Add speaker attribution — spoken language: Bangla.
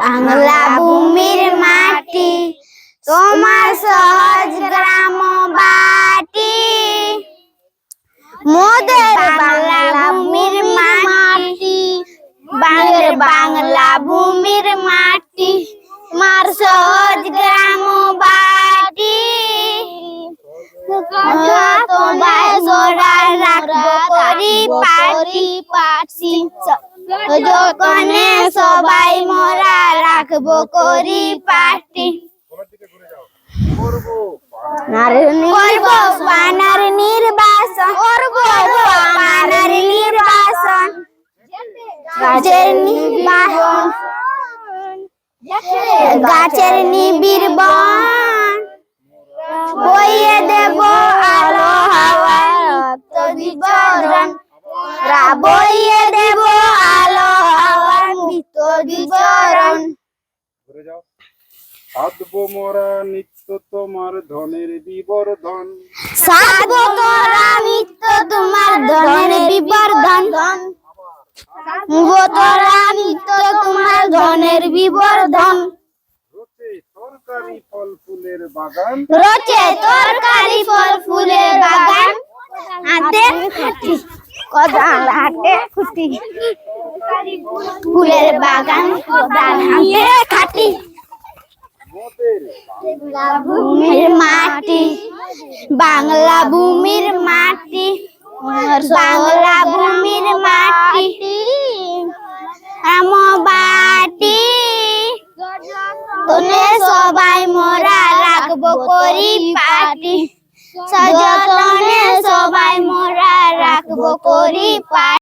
Speaker 1: বাংলা ভূমির মাটি, তোমার সহজ গ্রাম বাটি। মোদের বাংলা ভূমির মাটি বাংলার বাংলা ভূমির মাটি মার সহজ গ্রাম বাটি। তোমায় জোড়া রাখব, করি পাটি পাটি যতনে সবাই মোরা রাখব করি বানার নির্বাসন বানার নির্বাসন। গাছের নির্বাসন, গাছের নিবিড় বইয়ে দেব আলো, হাওয়া বইয়ে দেব
Speaker 2: যাও। সাধবো মোরা নিত্য তোমার ধনের বিবর্ধন।
Speaker 1: সাধবো তোরা নিত্য তোমার ধনের বিবর্ধন। তোরা নিত্য তোমার ধনের বিবর্ধন।
Speaker 2: তরকারি ফল ফুলের বাগান।
Speaker 1: রোচে তরকারি ফল ফুলের বাগান। হাতে খুঁটি কোদাল হাতে খুঁটি। ফুলের বাগান কোদাল হাতে খাটি
Speaker 2: মোদের
Speaker 1: ভূমির মাটি। বাংলা ভূমির মাটি। বাংলা ভূমির মাটি। আম বাটি। তোনে সবাই মোরা, রাখব করি পাটি। সযতনে সবাই